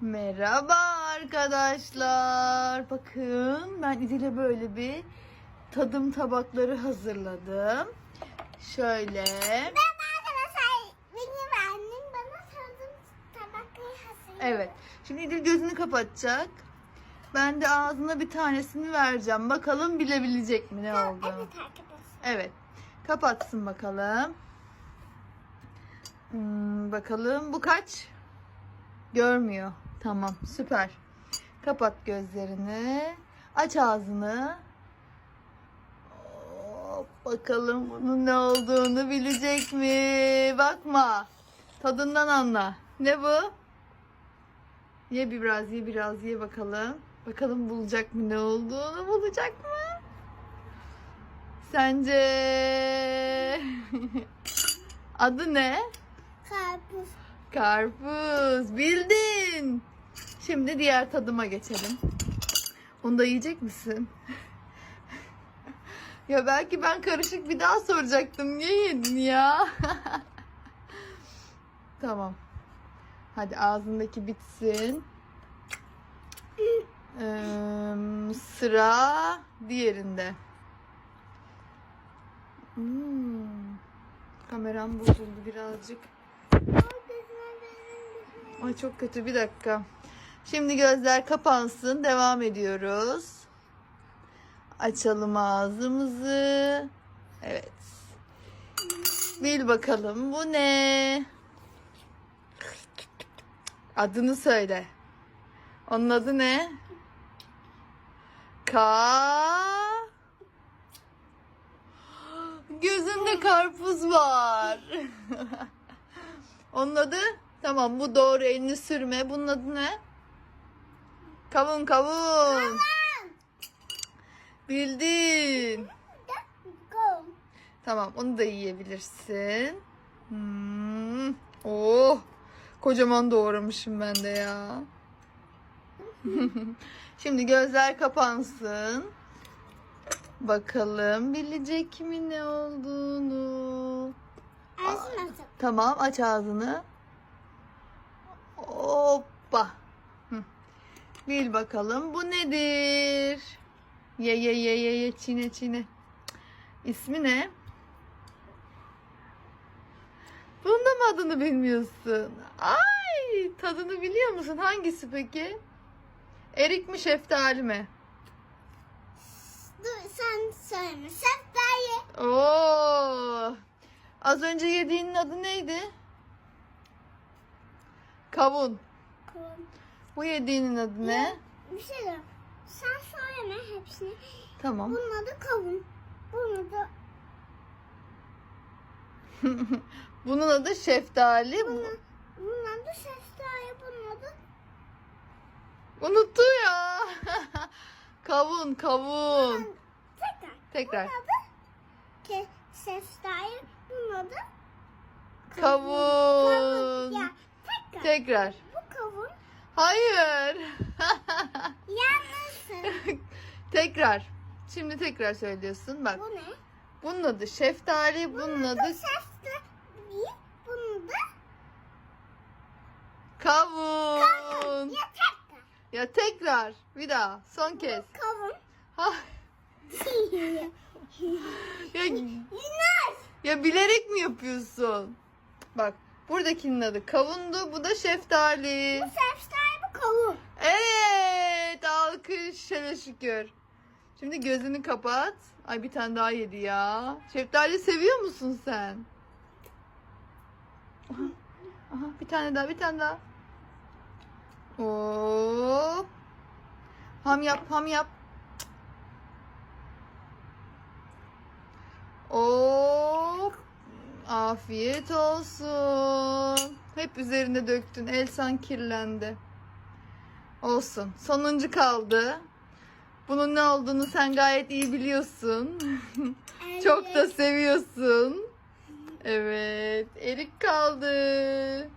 Merhaba arkadaşlar. Bakın ben İdil'e böyle bir tadım tabakları hazırladım. Şöyle. Ben arkadaşlar benim annem bana tadım tabakları hazırladı. Evet. Şimdi İdil gözünü kapatacak. Ben de ağzına bir tanesini vereceğim. Bakalım bilebilecek mi ne Tamam, oldu? Evet arkadaşlar. Evet. Kapatsın bakalım. Hmm, bakalım bu kaç? Görmüyor. Tamam süper. Kapat gözlerini. Aç ağzını. Hop, bakalım bunun ne olduğunu bilecek mi? Bakma. Tadından anla. Ne bu? Ye biraz ye biraz ye bakalım. Bakalım bulacak mı ne olduğunu bulacak mı? Sence adı ne? Karpuz. Bildin. Şimdi diğer tadıma geçelim. Onu da yiyecek misin? ya belki ben karışık bir daha soracaktım. Niye yedin ya? tamam. Hadi ağzındaki bitsin. Ee, sıra diğerinde. Hmm. Kameram bozuldu birazcık. Ay çok kötü bir dakika. Şimdi gözler kapansın. Devam ediyoruz. Açalım ağzımızı. Evet. Bil bakalım bu ne? Adını söyle. Onun adı ne? Ka Gözünde karpuz var. Onun adı? Tamam bu doğru elini sürme. Bunun adı ne? Kavun kavun. Bildin. Tamam onu da yiyebilirsin. Hmm. Oh. Kocaman doğramışım ben de ya. Şimdi gözler kapansın. Bakalım bilecek mi ne olduğunu. Ağzını. Tamam aç ağzını. Hoppa. Hı. Bil bakalım bu nedir? Ye ye ye ye ye çiğne çiğne. İsmi ne? Bunun da mı adını bilmiyorsun? Ay tadını biliyor musun? Hangisi peki? Erik mi şeftali mi? Dur sen söyleme. Ye. Oo. Az önce yediğinin adı neydi? Kavun. Kavun. Bu yediğinin adı ne? Bir şey diyeyim. Sen söyleme hepsini. Tamam. Bunun adı kavun. Bunun adı Bunun adı şeftali. Bu- bunun, bunun adı şeftali. Bunun adı Unuttu ya. kavun, kavun. tekrar. Tekrar. Bunun adı ke, şeftali. Bunun adı Kavun. Ya tekrar. Tekrar. Bu kavun. Hayır. Yanlışsın. tekrar. Şimdi tekrar söylüyorsun. Bak. Bu ne? Bunun adı şeftali, bunun adı Şeftali. Bunun adı kavun. ya tekrar. Ya tekrar. Bir daha. Son kez. Kavun. Ha. Ya, Yunus. ya bilerek mi yapıyorsun? Bak. Buradakinin adı kavundu. Bu da şeftali. Şeftali bu kavun. Evet. Alkış. Şöyle şükür. Şimdi gözünü kapat. Ay bir tane daha yedi ya. Şeftali seviyor musun sen? Aha, aha, bir tane daha bir tane daha. Hop. Ham yap ham yap. Hop. Afiyet olsun. Hep üzerine döktün. Elsan kirlendi. Olsun. Sonuncu kaldı. Bunun ne olduğunu sen gayet iyi biliyorsun. Çok da seviyorsun. Evet. Erik kaldı.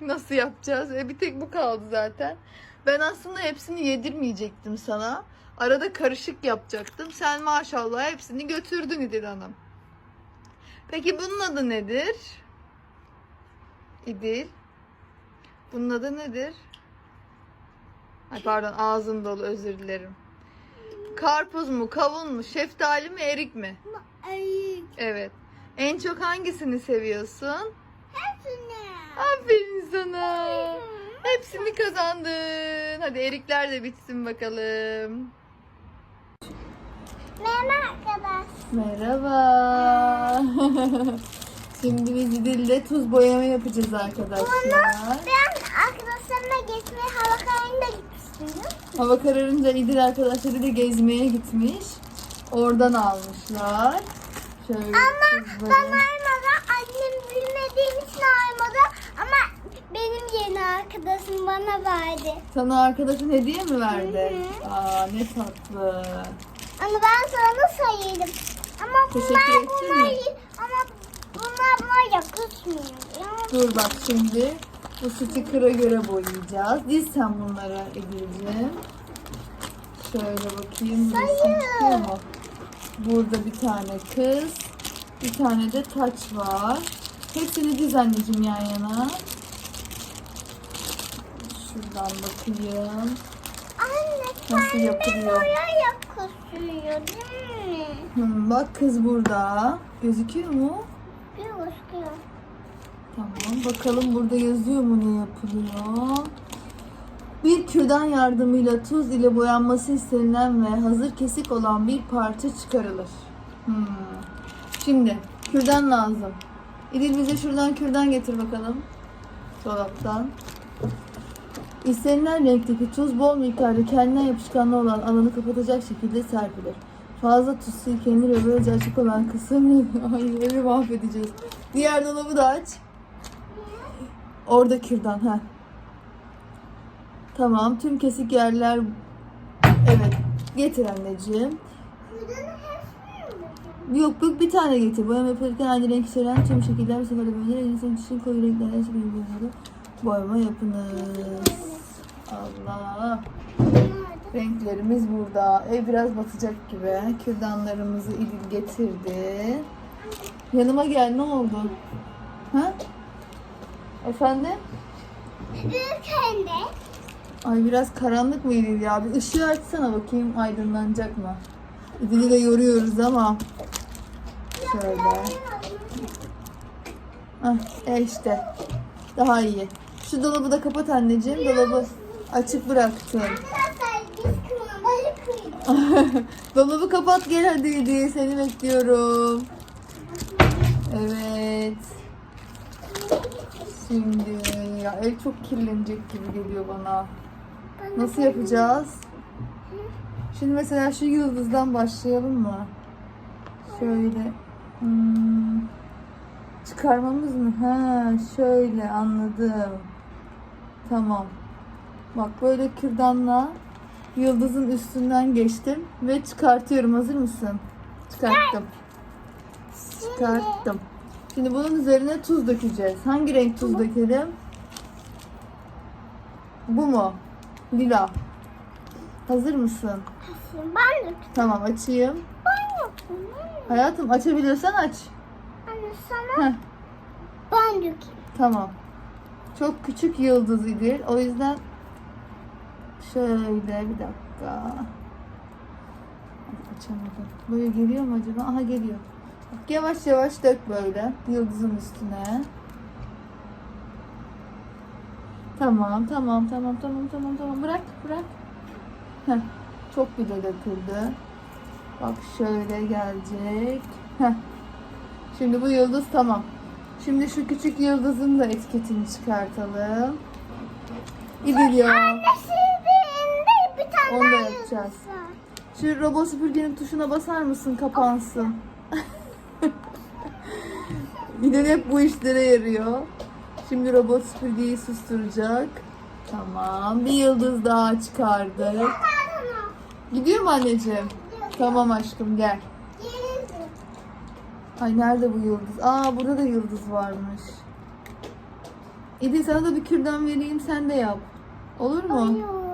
Nasıl yapacağız? E, bir tek bu kaldı zaten. Ben aslında hepsini yedirmeyecektim sana. Arada karışık yapacaktım. Sen maşallah hepsini götürdün İdil Hanım. Peki bunun adı nedir? İdil. Bunun adı nedir? Ay pardon ağzım dolu özür dilerim. Karpuz mu, kavun mu, şeftali mi, erik mi? Ay. Evet. En çok hangisini seviyorsun? Hepsini. Aferin sana. Hepsini kazandın. Hadi erikler de bitsin bakalım. Merhaba arkadaş. Merhaba. Şimdi biz İdil'le tuz boyama yapacağız arkadaşlar. Ben arkadaşlarımla gezmeye hava kararında gitmiştim. Hava kararınca İdil arkadaşları da gezmeye gitmiş. Oradan almışlar. Şöyle Ama ben almadı. Annem bilmediğim için almadı. Ama benim yeni arkadaşım bana verdi. Sana arkadaşın hediye mi verdi? Hı Aa ne tatlı. Ama ben sana sayarım. Ama Teşekkür bunlar ettin bunlar mi? ama bunlar buna yakışmıyor. Ya. Dur bak şimdi bu sticker'a göre boyayacağız. Diz sen bunlara Edil'ciğim. Şöyle bakayım. Sayın. çıkıyor mu? Burada bir tane kız. Bir tane de taç var. Hepsini diz anneciğim yan yana. Şuradan bakayım. Nasıl yapılıyor? yakışıyor değil mi? Hmm, bak kız burada. Gözüküyor mu? Gözüküyor. Tamam bakalım burada yazıyor mu ne yapılıyor. Bir kürdan yardımıyla tuz ile boyanması istenilen ve hazır kesik olan bir parça çıkarılır. Hmm. Şimdi kürdan lazım. İdil bize şuradan kürdan getir bakalım. Dolaptan. İstenilen renkteki tuz bol miktarda kendinden yapışkanlı olan alanı kapatacak şekilde serpilir. Fazla tuz silkelenir ve böylece açık olan kısım evi mahvedeceğiz. Diğer dolabı da aç. Orada kürdan ha. Tamam tüm kesik yerler Evet getir anneciğim. Yok yok bir tane getir. Boyama yapılırken aynı renk içeren tüm şekiller bir seferde. En son için koyu renkler her şekilde. Boyama yapınız. Allah. Renklerimiz burada. Ev biraz batacak gibi. Kürdanlarımızı İdil getirdi. Yanıma gel ne oldu? Ha? Efendim? Ay biraz karanlık mı İdil ya? Bir ışığı açsana bakayım aydınlanacak mı? İdil'i de yoruyoruz ama. Şöyle. Ah, e işte. Daha iyi. Şu dolabı da kapat anneciğim. Dolabı açık kıydık. Dolabı kapat gel hadi İdil. Seni bekliyorum. Evet. Şimdi ya ev çok kirlenecek gibi geliyor bana. Nasıl yapacağız? Şimdi mesela şu yıldızdan başlayalım mı? Şöyle. Hmm. Çıkarmamız mı? Ha, şöyle anladım. Tamam. Bak böyle kürdanla yıldızın üstünden geçtim ve çıkartıyorum. Hazır mısın? Çıkarttım. Çıkarttım. Şimdi bunun üzerine tuz dökeceğiz. Hangi renk tuz dökelim? Bu mu? Lila. Hazır mısın? Ben de Tamam açayım. ben yaptım. Hayatım açabiliyorsan aç. Anne sana Heh, ben dökeyim. tamam. Çok küçük yıldız İdil. O yüzden şöyle bir dakika. Açamadım. Böyle geliyor mu acaba? Aha geliyor. Yavaş yavaş dök böyle yıldızın üstüne. Tamam, tamam, tamam, tamam, tamam, tamam. Bırak, bırak. Heh, çok bile döküldü. Bak şöyle gelecek. Heh. Şimdi bu yıldız tamam. Şimdi şu küçük yıldızın da etiketini çıkartalım. Gidiliyor. Annesiğinde yapacağız. Şu robot süpürgenin tuşuna basar mısın? Kapansın. Gidin hep bu işlere yarıyor. Şimdi robot süpürgeyi susturacak. Tamam. Bir yıldız daha çıkardık. Gidiyor mu anneciğim? Tamam aşkım gel. Ay nerede bu yıldız? Aa burada da yıldız varmış. İdi sana da bir kürdan vereyim sen de yap. Olur mu? Olur.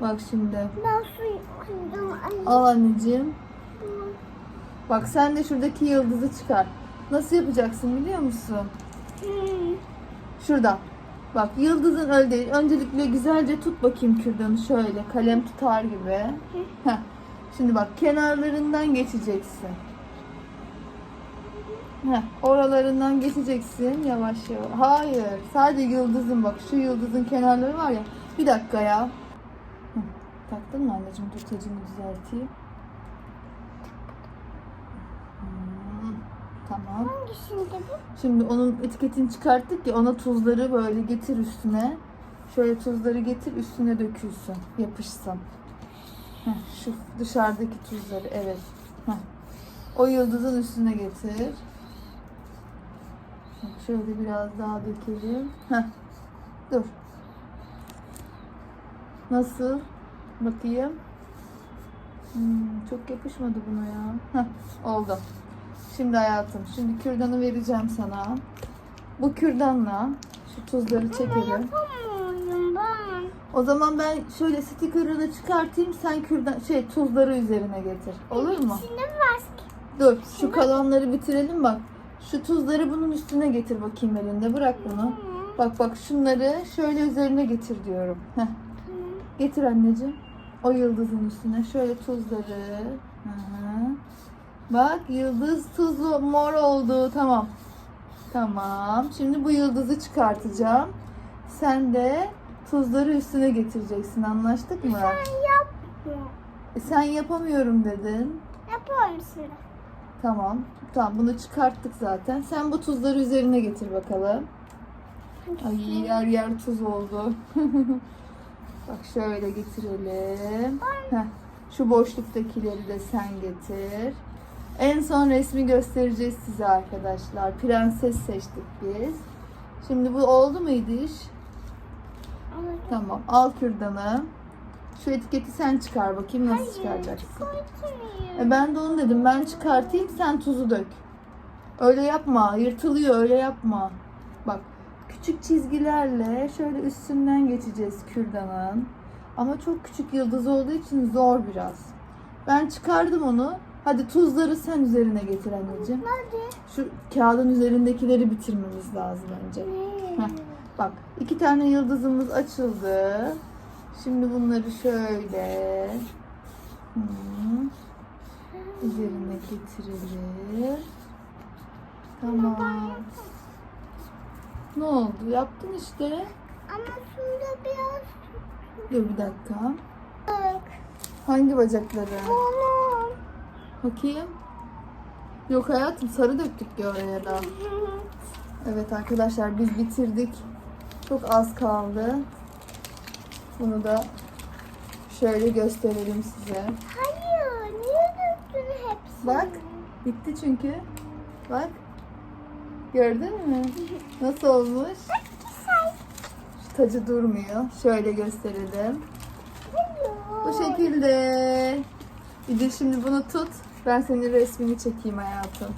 Bak şimdi. Ben su koydum anne. Al anneciğim. Bak sen de şuradaki yıldızı çıkar. Nasıl yapacaksın biliyor musun? Hmm. Şuradan. Bak yıldızın öyle değil. Öncelikle güzelce tut bakayım kürdanı şöyle kalem tutar gibi. Heh. Şimdi bak kenarlarından geçeceksin. Heh, oralarından geçeceksin yavaş yavaş. Hayır, sadece yıldızın bak şu yıldızın kenarları var ya. Bir dakika ya. Hı, taktın mı anneciğim? Dur tacını düzelteyim. Hmm, tamam. Hangisinde bu? Şimdi onun etiketini çıkarttık ya ona tuzları böyle getir üstüne. Şöyle tuzları getir üstüne dökülsün. Yapışsın. Heh, şu dışarıdaki tuzları evet. Heh. O yıldızın üstüne getir. Şöyle biraz daha dökelim. Heh. Dur. Nasıl? Bakayım. Hmm, çok yapışmadı buna ya. Heh, oldu. Şimdi hayatım, şimdi kürdanı vereceğim sana. Bu kürdanla şu tuzları çekelim. O zaman ben şöyle sticker'ını çıkartayım, sen kürdan şey tuzları üzerine getir. Olur mu? Dur, şu kalanları bitirelim bak. Şu tuzları bunun üstüne getir bakayım elinde. Bırak bunu. Bak bak şunları şöyle üzerine getir diyorum. Heh. Getir anneciğim. O yıldızın üstüne şöyle tuzları. Hı hı. Bak yıldız tuzlu mor oldu. Tamam. Tamam. Şimdi bu yıldızı çıkartacağım. Sen de tuzları üstüne getireceksin. Anlaştık mı? Sen yapma. E, sen yapamıyorum dedin. Yapıyorum şimdi. Tamam. Tamam bunu çıkarttık zaten. Sen bu tuzları üzerine getir bakalım. Ay yer yer tuz oldu. Bak şöyle getirelim. Heh, şu boşluktakileri de sen getir. En son resmi göstereceğiz size arkadaşlar. Prenses seçtik biz. Şimdi bu oldu muydu iş? Ama Tamam. Al kürdanı. Şu etiketi sen çıkar bakayım nasıl çıkaracaksın. çıkartmıyorum. E ben de onu dedim. Ben çıkartayım sen tuzu dök. Öyle yapma. Yırtılıyor öyle yapma. Küçük çizgilerle şöyle üstünden geçeceğiz kürdanın. Ama çok küçük yıldız olduğu için zor biraz. Ben çıkardım onu. Hadi tuzları sen üzerine getir anneciğim. Hadi. Şu kağıdın üzerindekileri bitirmemiz lazım önce. Heh. Bak iki tane yıldızımız açıldı. Şimdi bunları şöyle hı, üzerine getirelim. Tamam. Ne oldu? Yaptın işte. Ama şurada biraz Dur bir dakika. bak. Hangi bacakları? Bunu. Bakayım. Yok hayatım sarı döktük ya oraya da. Evet arkadaşlar biz bitirdik. Çok az kaldı. Bunu da şöyle gösterelim size. Hayır. Niye döktün hepsini? Bak. Bitti çünkü. Bak. Gördün mü? Nasıl olmuş? Şu tacı durmuyor. Şöyle gösterelim. Bu şekilde. De şimdi bunu tut. Ben senin resmini çekeyim hayatım.